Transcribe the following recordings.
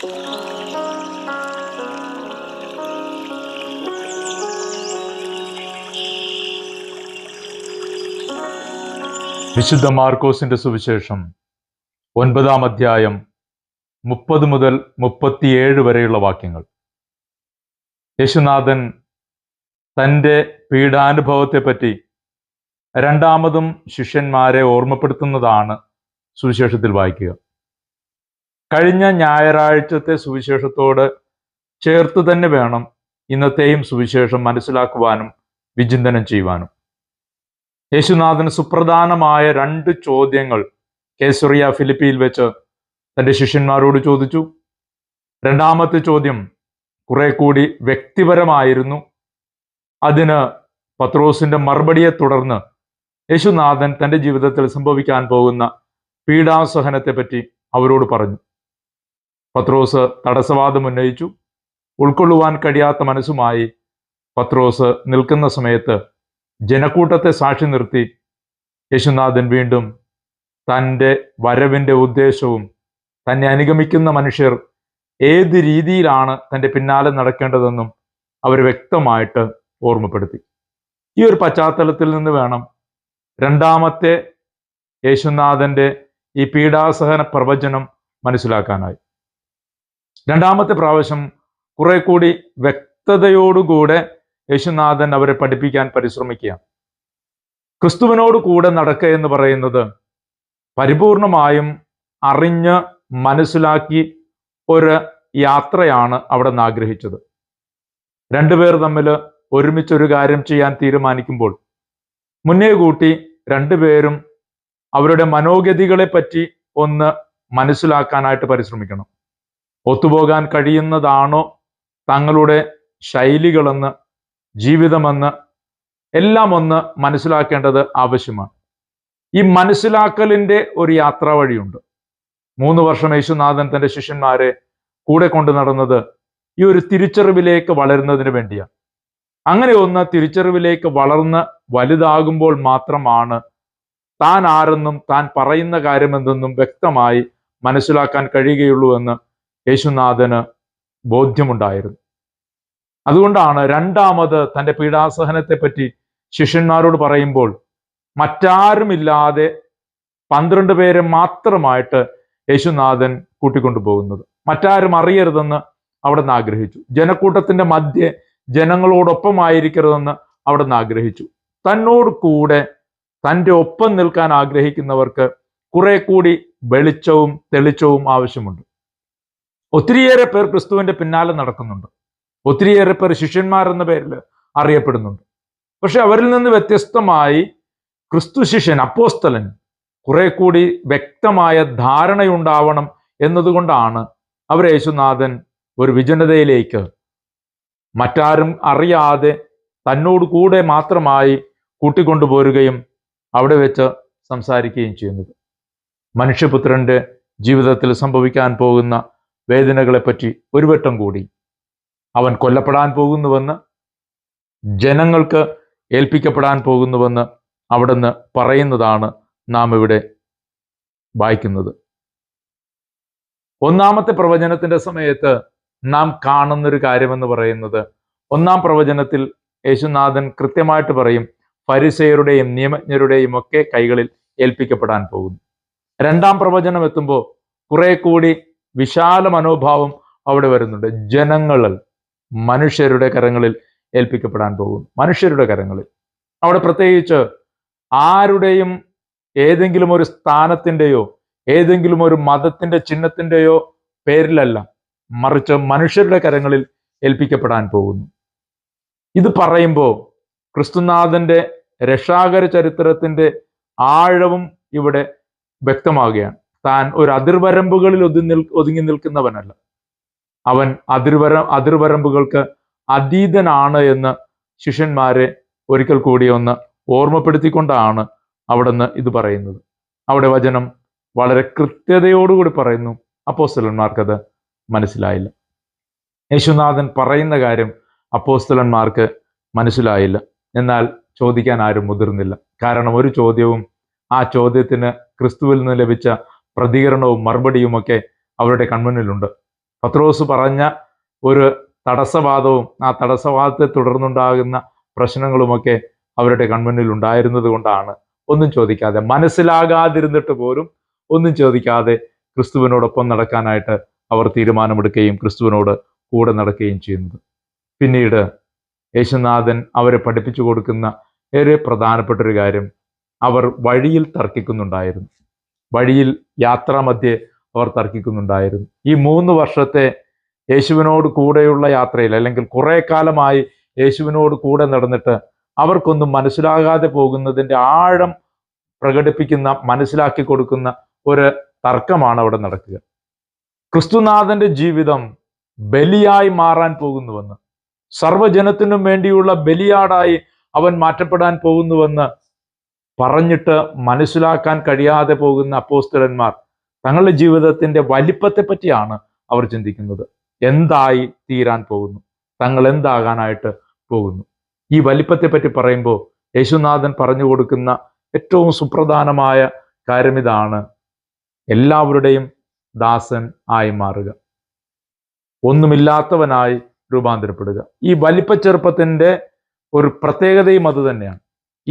വിശുദ്ധ മാർക്കോസിന്റെ സുവിശേഷം ഒൻപതാം അധ്യായം മുപ്പത് മുതൽ മുപ്പത്തിയേഴ് വരെയുള്ള വാക്യങ്ങൾ. യേശുനാഥൻ തന്റെ പീഡാനുഭവത്തെപ്പറ്റി രണ്ടാമതും ശിഷ്യന്മാരെ ഓർമ്മപ്പെടുത്തുന്നതാണ് സുവിശേഷത്തിൽ വായിക്കുക. കഴിഞ്ഞ ഞായറാഴ്ചത്തെ സുവിശേഷത്തോട് ചേർത്ത് തന്നെ വേണം ഇന്നത്തെയും സുവിശേഷം മനസ്സിലാക്കുവാനും വിചിന്തനം ചെയ്യുവാനും. യേശുനാഥന് സുപ്രധാനമായ രണ്ട് ചോദ്യങ്ങൾ കേസറിയ ഫിലിപ്പിയിൽ വെച്ച് തന്റെ ശിഷ്യന്മാരോട് ചോദിച്ചു. രണ്ടാമത്തെ ചോദ്യം കുറെ കൂടി വ്യക്തിപരമായിരുന്നു. അതിന് പത്രോസിന്റെ മറുപടിയെ തുടർന്ന് യേശുനാഥൻ തന്റെ ജീവിതത്തിൽ സംഭവിക്കാൻ പോകുന്ന പീഡാസഹനത്തെ പറ്റി അവരോട് പറഞ്ഞു. പത്രോസ് തടസ്സവാദം ഉന്നയിച്ചു. ഉൾക്കൊള്ളുവാൻ കഴിയാത്ത മനസ്സുമായി പത്രോസ് നിൽക്കുന്ന സമയത്ത് ജനക്കൂട്ടത്തെ സാക്ഷി നിർത്തി യേശുനാഥൻ വീണ്ടും തന്റെ വരവിന്റെ ഉദ്ദേശവും തന്നെ അനുഗമിക്കുന്ന മനുഷ്യർ ഏത് രീതിയിലാണ് തന്റെ പിന്നാലെ നടക്കേണ്ടതെന്നും അവർ വ്യക്തമായിട്ട് ഓർമ്മപ്പെടുത്തി. ഈ ഒരു പശ്ചാത്തലത്തിൽ നിന്ന് വേണം രണ്ടാമത്തെ യേശുനാഥന്റെ ഈ പീഡാസഹന പ്രവചനം മനസ്സിലാക്കാനായി. രണ്ടാമത്തെ പ്രാവശ്യം കുറെ കൂടി വ്യക്തതയോടുകൂടെ യേശുനാഥൻ അവരെ പഠിപ്പിക്കാൻ പരിശ്രമിക്കുക ക്രിസ്തുവിനോട് കൂടെ നടക്കുക എന്ന് പറയുന്നത് പരിപൂർണമായും അറിഞ്ഞ് മനസ്സിലാക്കി ഒരു യാത്രയാണ് അവിടെ നിന്ന് ആഗ്രഹിച്ചത് രണ്ടുപേർ തമ്മിൽ ഒരുമിച്ചൊരു കാര്യം ചെയ്യാൻ തീരുമാനിക്കുമ്പോൾ മുന്നേ കൂട്ടി രണ്ടുപേരും അവരുടെ മനോഗതികളെ പറ്റി ഒന്ന് മനസ്സിലാക്കാനായിട്ട് പരിശ്രമിക്കണം. ഒത്തുപോകാൻ കഴിയുന്നതാണോ തങ്ങളുടെ ശൈലികളെന്ന് ജീവിതമെന്ന് എല്ലാം ഒന്ന് മനസ്സിലാക്കേണ്ടത് ആവശ്യമാണ്. ഈ മനസ്സിലാക്കലിന്റെ ഒരു യാത്രാ വഴിയുണ്ട്. മൂന്ന് വർഷം യേശുനാഥൻ തന്റെ ശിഷ്യന്മാരെ കൂടെ കൊണ്ടു നടന്നത് ഈ ഒരു തിരിച്ചറിവിലേക്ക് വളരുന്നതിന് വേണ്ടിയാണ്. അങ്ങനെ ഒന്ന് തിരിച്ചറിവിലേക്ക് വളർന്ന് വലുതാകുമ്പോൾ മാത്രമാണ് താൻ ആരെന്നും താൻ പറയുന്ന കാര്യമെന്തെന്നും വ്യക്തമായി മനസ്സിലാക്കാൻ കഴിയുകയുള്ളൂ എന്ന് യേശുനാഥന് ബോധ്യമുണ്ടായിരുന്നു. അതുകൊണ്ടാണ് രണ്ടാമത് തന്റെ പീഡാസഹനത്തെ പറ്റി ശിഷ്യന്മാരോട് പറയുമ്പോൾ മറ്റാരുമില്ലാതെ പന്ത്രണ്ട് പേരെ മാത്രമായിട്ട് യേശുനാഥൻ കൂട്ടിക്കൊണ്ടു പോകുന്നത് മറ്റാരും അറിയരുതെന്ന് അവിടെ നിന്ന് ആഗ്രഹിച്ചു. ജനക്കൂട്ടത്തിന്റെ മധ്യ ജനങ്ങളോടൊപ്പമായിരിക്കരുതെന്ന് അവിടെ നിന്ന് ആഗ്രഹിച്ചു. തന്നോട് കൂടെ തന്റെ ഒപ്പം നിൽക്കാൻ ആഗ്രഹിക്കുന്നവർക്ക് കുറെ കൂടി വെളിച്ചവും തെളിച്ചവും ആവശ്യമുണ്ട്. ഒത്തിരിയേറെ പേർ ക്രിസ്തുവിന്റെ പിന്നാലെ നടക്കുന്നുണ്ട്. ഒത്തിരിയേറെ പേർ ശിഷ്യന്മാർ എന്ന പേരിൽ അറിയപ്പെടുന്നുണ്ട്. പക്ഷെ അവരിൽ നിന്ന് വ്യത്യസ്തമായി ക്രിസ്തു ശിഷ്യൻ അപ്പോസ്തലൻ കുറെ കൂടി വ്യക്തമായ ധാരണയുണ്ടാവണം എന്നതുകൊണ്ടാണ് അവർ യേശുനാഥൻ ഒരു വിജനതയിലേക്ക് മറ്റാരും അറിയാതെ തന്നോട് കൂടെ മാത്രമായി കൂട്ടിക്കൊണ്ടുപോരുകയും അവിടെ വെച്ച് സംസാരിക്കുകയും ചെയ്യുന്നത്. മനുഷ്യപുത്രന്റെ ജീവിതത്തിൽ സംഭവിക്കാൻ പോകുന്ന വേദനകളെപ്പറ്റി ഒരു വട്ടം കൂടി. അവൻ കൊല്ലപ്പെടാൻ പോകുന്നുവെന്ന് ജനങ്ങൾക്ക് ഏൽപ്പിക്കപ്പെടാൻ പോകുന്നുവെന്ന് അവിടുന്ന് പറയുന്നതാണ് നാം ഇവിടെ വായിക്കുന്നത്. ഒന്നാമത്തെ പ്രവചനത്തിന്റെ സമയത്ത് നാം കാണുന്നൊരു കാര്യമെന്ന് പറയുന്നത് ഒന്നാം പ്രവചനത്തിൽ യേശുനാഥൻ കൃത്യമായിട്ട് പറയും പരിസയരുടെയും നിയമജ്ഞരുടെയും ഒക്കെ കൈകളിൽ ഏൽപ്പിക്കപ്പെടാൻ പോകുന്നു. രണ്ടാം പ്രവചനം എത്തുമ്പോൾ കുറെ കൂടി വിശാല മനോഭാവം അവിടെ വരുന്നുണ്ട്. ജനങ്ങൾ മനുഷ്യരുടെ കരങ്ങളിൽ ഏൽപ്പിക്കപ്പെടാൻ പോകും മനുഷ്യരുടെ കരങ്ങളിൽ. അവിടെ പ്രത്യേകിച്ച് ആരുടെയും ഏതെങ്കിലും ഒരു സ്ഥാനത്തിന്റെയോ ഏതെങ്കിലും ഒരു മതത്തിന്റെ ചിഹ്നത്തിന്റെയോ പേരിലല്ല മറിച്ച് മനുഷ്യരുടെ കരങ്ങളിൽ ഏൽപ്പിക്കപ്പെടാൻ പോകുന്നു. ഇത് പറയുമ്പോൾ ക്രിസ്തുനാഥന്റെ രക്ഷാകര ചരിത്രത്തിന്റെ ആഴവും ഇവിടെ വ്യക്തമാവുകയാണ് താൻ ഒരു അതിർവരമ്പുകളിൽ ഒതുങ്ങി ഒതുങ്ങി നിൽക്കുന്നവനല്ല. അവൻ അതിർവര അതിർവരമ്പുകൾക്ക് അതീതനാണ് എന്ന് ശിഷ്യന്മാരെ ഒരിക്കൽ കൂടി ഒന്ന് ഓർമ്മപ്പെടുത്തിക്കൊണ്ടാണ് അവിടുന്ന് ഇത് പറയുന്നത്. അവിടെ വചനം വളരെ കൃത്യതയോടുകൂടി പറയുന്നു. അപ്പോസ്തലന്മാർക്കത് മനസ്സിലായില്ല. യേശുനാഥൻ പറയുന്ന കാര്യം അപ്പോസ്തലന്മാർക്ക് മനസ്സിലായില്ല. എന്നാൽ ചോദിക്കാൻ ആരും മുതിർന്നില്ല. കാരണം ഒരു ചോദ്യവും ആ ചോദ്യത്തിന് ക്രിസ്തുവിൽ നിന്ന് ലഭിച്ച പ്രതികരണവും മറുപടിയുമൊക്കെ അവരുടെ കൺമുന്നിലുണ്ട്. പത്രോസ് പറഞ്ഞ ഒരു തടസ്സവാദവും ആ തടസ്സവാദത്തെ തുടർന്നുണ്ടാകുന്ന പ്രശ്നങ്ങളുമൊക്കെ അവരുടെ കൺമുന്നിൽ ഉണ്ടായിരുന്നത് കൊണ്ടാണ്. ഒന്നും ചോദിക്കാതെ മനസ്സിലാകാതിരുന്നിട്ട് പോലും ഒന്നും ചോദിക്കാതെ ക്രിസ്തുവിനോടൊപ്പം നടക്കാനായിട്ട് അവർ തീരുമാനമെടുക്കുകയും ക്രിസ്തുവിനോട് കൂടെ നടക്കുകയും ചെയ്യുന്നത്. പിന്നീട് യേശുനാഥൻ അവരെ പഠിപ്പിച്ചു കൊടുക്കുന്ന ഏറെ പ്രധാനപ്പെട്ട ഒരു കാര്യം അവർ വഴിയിൽ തർക്കിക്കുന്നുണ്ടായിരുന്നു. വഴിയിൽ യാത്രാമധ്യേ അവർ തർക്കിക്കുന്നുണ്ടായിരുന്നു. ഈ മൂന്ന് വർഷത്തെ യേശുവിനോട് കൂടെയുള്ള യാത്രയിൽ അല്ലെങ്കിൽ കുറെ കാലമായി യേശുവിനോട് കൂടെ നടന്നിട്ട് അവർക്കൊന്നും മനസ്സിലാകാതെ പോകുന്നതിന്റെ ആഴം പ്രകടിപ്പിക്കുന്ന മനസ്സിലാക്കി കൊടുക്കുന്ന ഒരു തർക്കമാണ് അവിടെ നടക്കുക. ക്രിസ്തുനാഥന്റെ ജീവിതം ബലിയായി മാറാൻ പോകുന്നുവെന്ന് സർവജനത്തിനും വേണ്ടിയുള്ള ബലിയാടായി അവൻ മാറ്റപ്പെടാൻ പോകുന്നുവെന്ന് പറഞ്ഞിട്ട് മനസ്സിലാക്കാൻ കഴിയാതെ പോകുന്ന അപ്പോസ്തലന്മാർ തങ്ങളുടെ ജീവിതത്തിന്റെ വലിപ്പത്തെ പറ്റിയാണ് അവർ ചിന്തിക്കുന്നത്. എന്തായി തീരാൻ പോകുന്നു? തങ്ങൾ എന്താകാനായിട്ട് പോകുന്നു? ഈ വലിപ്പത്തെ പറ്റി പറയുമ്പോൾ യേശുനാഥൻ പറഞ്ഞു കൊടുക്കുന്ന ഏറ്റവും സുപ്രധാനമായ കാര്യം ഇതാണ്. എല്ലാവരുടെയും ദാസൻ ആയി മാറുക. ഒന്നുമില്ലാത്തവനായി രൂപാന്തരപ്പെടുക. ഈ വലിപ്പച്ചെറുപ്പത്തിന്റെ ഒരു പ്രത്യേകതയും അത് തന്നെയാണ്.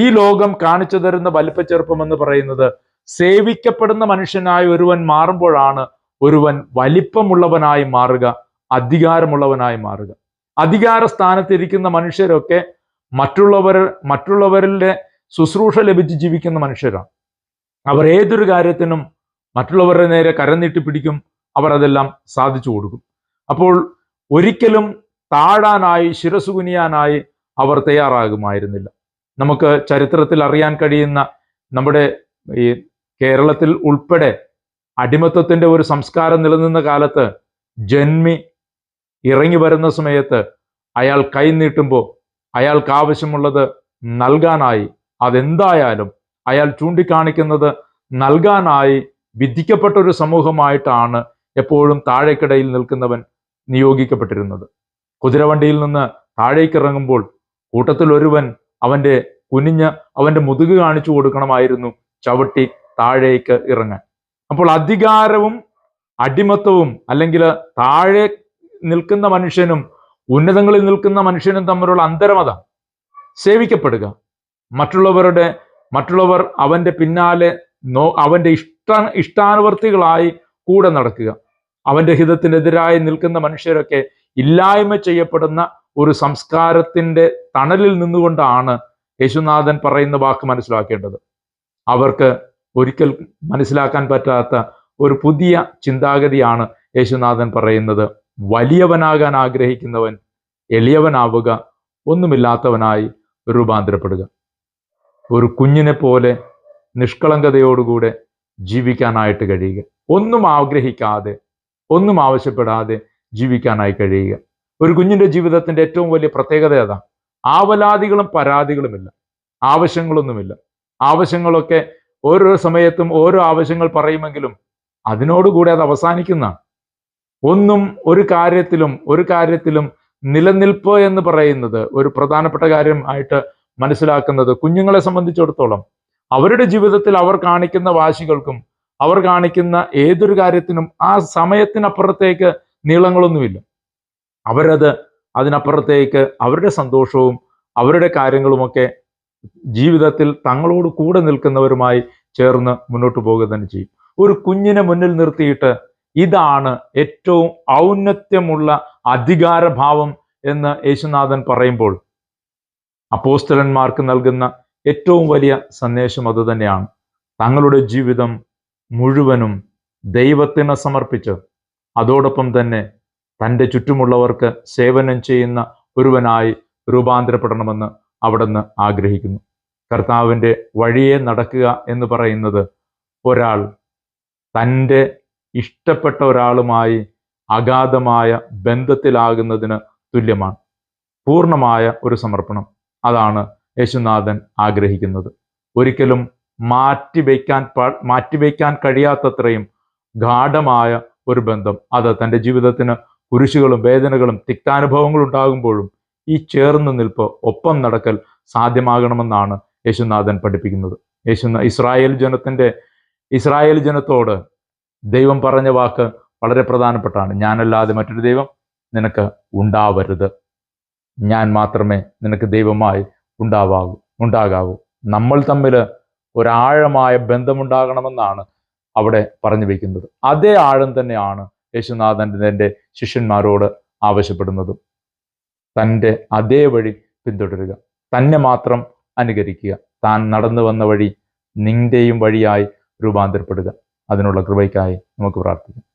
ഈ ലോകം കാണിച്ചു തരുന്ന വലിപ്പച്ചെറുപ്പം എന്ന് പറയുന്നത് സേവിക്കപ്പെടുന്ന മനുഷ്യനായി ഒരുവൻ മാറുമ്പോഴാണ് ഒരുവൻ വലിപ്പമുള്ളവനായി മാറുക അധികാരമുള്ളവനായി മാറുക. അധികാര സ്ഥാനത്തിരിക്കുന്ന മനുഷ്യരൊക്കെ മറ്റുള്ളവർ മറ്റുള്ളവരുടെ ശുശ്രൂഷ ലഭിച്ച് ജീവിക്കുന്ന മനുഷ്യരാണ്. അവർ ഏതൊരു കാര്യത്തിനും മറ്റുള്ളവരുടെ നേരെ കരം നീട്ടി പിടിക്കും അവർ അതെല്ലാം സാധിച്ചു കൊടുക്കും. അപ്പോൾ ഒരിക്കലും താഴാനായി ശിരസുകുനിയാനായി അവർ തയ്യാറാകുമായിരുന്നില്ല. നമുക്ക് ചരിത്രത്തിൽ അറിയാൻ കഴിയുന്ന നമ്മുടെ ഈ കേരളത്തിൽ ഉൾപ്പെടെ അടിമത്തത്തിന്റെ ഒരു സംസ്കാരം നിലനിന്ന കാലത്ത് ജന്മി ഇറങ്ങി വരുന്ന സമയത്ത് അയാൾ കൈനീട്ടുമ്പോൾ അയാൾക്ക് ആവശ്യമുള്ളത് നൽകാനായി. അതെന്തായാലും അയാൾ ചൂണ്ടിക്കാണിക്കുന്നത് നൽകാനായി വിധിക്കപ്പെട്ട ഒരു സമൂഹമായിട്ടാണ് എപ്പോഴും താഴേക്കിടയിൽ നിൽക്കുന്നവൻ നിയോഗിക്കപ്പെട്ടിരുന്നത്. കുതിരവണ്ടിയിൽ നിന്ന് താഴേക്കിറങ്ങുമ്പോൾ കൂട്ടത്തിൽ ഒരുവൻ അവന്റെ കുനിഞ്ഞ് അവന്റെ മുതുക് കാണിച്ചു കൊടുക്കണമായിരുന്നു ചവിട്ടി താഴേക്ക് ഇറങ്ങാൻ. അപ്പോൾ അധികാരവും അടിമത്തവും അല്ലെങ്കിൽ താഴെ നിൽക്കുന്ന മനുഷ്യനും ഉന്നതങ്ങളിൽ നിൽക്കുന്ന മനുഷ്യനും തമ്മിലുള്ള അന്തരമത സേവിക്കപ്പെടുക. മറ്റുള്ളവരുടെ മറ്റുള്ളവർ അവന്റെ പിന്നാലെ നോ അവന്റെ ഇഷ്ട ഇഷ്ടാനുവർത്തികളായി കൂടെ നടക്കുക. അവന്റെ ഹിതത്തിനെതിരായി നിൽക്കുന്ന മനുഷ്യരൊക്കെ ഇല്ലായ്മ ചെയ്യപ്പെടുന്ന ഒരു സംസ്കാരത്തിന്റെ തണലിൽ നിന്നുകൊണ്ടാണ് യേശുനാഥൻ പറയുന്ന വാക്ക് മനസ്സിലാക്കേണ്ടത്. അവർക്ക് ഒരിക്കൽ മനസ്സിലാക്കാൻ പറ്റാത്ത ഒരു പുതിയ ചിന്താഗതിയാണ് യേശുനാഥൻ പറയുന്നത്. വലിയവനാകാൻ ആഗ്രഹിക്കുന്നവൻ എളിയവനാവുക ഒന്നുമില്ലാത്തവനായി രൂപാന്തരപ്പെടുക. ഒരു കുഞ്ഞിനെ പോലെ നിഷ്കളങ്കതയോടുകൂടെ ജീവിക്കാനായിട്ട് കഴിയുക. ഒന്നും ആഗ്രഹിക്കാതെ ഒന്നും ആവശ്യപ്പെടാതെ ജീവിക്കാനായി കഴിയുക. ഒരു കുഞ്ഞിന്റെ ജീവിതത്തിന്റെ ഏറ്റവും വലിയ പ്രത്യേകത അതാ ആവലാതികളും പരാതികളുമില്ല. ആവശ്യങ്ങളൊന്നുമില്ല. ആവശ്യങ്ങളൊക്കെ ഓരോ സമയത്തും ഓരോ ആവശ്യങ്ങൾ പറയുമെങ്കിലും അതിനോടുകൂടി അത് അവസാനിക്കുന്ന ഒന്നും ഒരു കാര്യത്തിലും ഒരു കാര്യത്തിലും നിലനിൽപ്പ് എന്ന് പറയുന്നത് ഒരു പ്രധാനപ്പെട്ട കാര്യം ആയിട്ട് മനസ്സിലാക്കുന്നത് കുഞ്ഞുങ്ങളെ സംബന്ധിച്ചിടത്തോളം. അവരുടെ ജീവിതത്തിൽ അവർ കാണിക്കുന്ന വാശികൾക്കും അവർ കാണിക്കുന്ന ഏതൊരു കാര്യത്തിനും ആ സമയത്തിനപ്പുറത്തേക്ക് നീളങ്ങളൊന്നുമില്ല. അവരത് അതിനപ്പുറത്തേക്ക് അവരുടെ സന്തോഷവും അവരുടെ കാര്യങ്ങളുമൊക്കെ ജീവിതത്തിൽ തങ്ങളോട് കൂടെ നിൽക്കുന്നവരുമായി ചേർന്ന് മുന്നോട്ട് പോകുക തന്നെ ചെയ്യും. ഒരു കുഞ്ഞിനെ മുന്നിൽ നിർത്തിയിട്ട് ഇതാണ് ഏറ്റവും ഔന്നത്യമുള്ള അധികാരഭാവം എന്ന് യേശുനാഥൻ പറയുമ്പോൾ അപ്പോസ്റ്റലന്മാർക്ക് നൽകുന്ന ഏറ്റവും വലിയ സന്ദേശം അത് തന്നെയാണ്. തങ്ങളുടെ ജീവിതം മുഴുവനും ദൈവത്തിന് സമർപ്പിച്ച് അതോടൊപ്പം തന്നെ തന്റെ ചുറ്റുമുള്ളവർക്ക് സേവനം ചെയ്യുന്ന ഒരുവനായി രൂപാന്തരപ്പെടണമെന്ന് അവിടുന്ന് ആഗ്രഹിക്കുന്നു. കർത്താവിന്റെ വഴിയെ നടക്കുക എന്ന് പറയുന്നത് ഒരാൾ തന്റെ ഇഷ്ടപ്പെട്ട ഒരാളുമായി അഗാധമായ ബന്ധത്തിലാകുന്നതിന് തുല്യമാണ്. പൂർണമായ ഒരു സമർപ്പണം. അതാണ് യേശുനാഥൻ ആഗ്രഹിക്കുന്നത്. ഒരിക്കലും മാറ്റിവെക്കാൻ വയ്ക്കാൻ മാറ്റിവെക്കാൻ കഴിയാത്തത്രയും ഗാഠമായ ഒരു ബന്ധം അത് തന്റെ ജീവിതത്തിന് കുരിശുകളും വേദനകളും തിക്താനുഭവങ്ങളും ഉണ്ടാകുമ്പോഴും ഈ ചേർന്ന് നിൽപ്പ് ഒപ്പം നടക്കൽ സാധ്യമാകണമെന്നാണ് യേശുനാഥൻ പഠിപ്പിക്കുന്നത്. യേശു ഇസ്രായേൽ ജനത്തിന്റെ ഇസ്രായേൽ ജനത്തോട് ദൈവം പറഞ്ഞ വാക്ക് വളരെ പ്രധാനപ്പെട്ടാണ്. ഞാനല്ലാതെ മറ്റൊരു ദൈവം നിനക്ക് ഉണ്ടാവരുത്. ഞാൻ മാത്രമേ നിനക്ക് ദൈവമായി ഉണ്ടാവാകൂ ഉണ്ടാകാവൂ. നമ്മൾ തമ്മിൽ ഒരാഴമായ ബന്ധമുണ്ടാകണമെന്നാണ് അവിടെ പറഞ്ഞു വയ്ക്കുന്നത് അതേ ആഴം തന്നെയാണ് യേശുനാഥൻ തന്റെ ശിഷ്യന്മാരോട് ആവശ്യപ്പെടുന്നതും തന്റെ അതേ വഴി പിന്തുടരുക. തന്നെ മാത്രം അനുകരിക്കുക. താൻ നടന്നു വന്ന വഴി നിന്റെയും വഴിയായി രൂപാന്തരപ്പെടുക. അതിനുള്ള കൃപയ്ക്കായി നമുക്ക് പ്രാർത്ഥിക്കാം.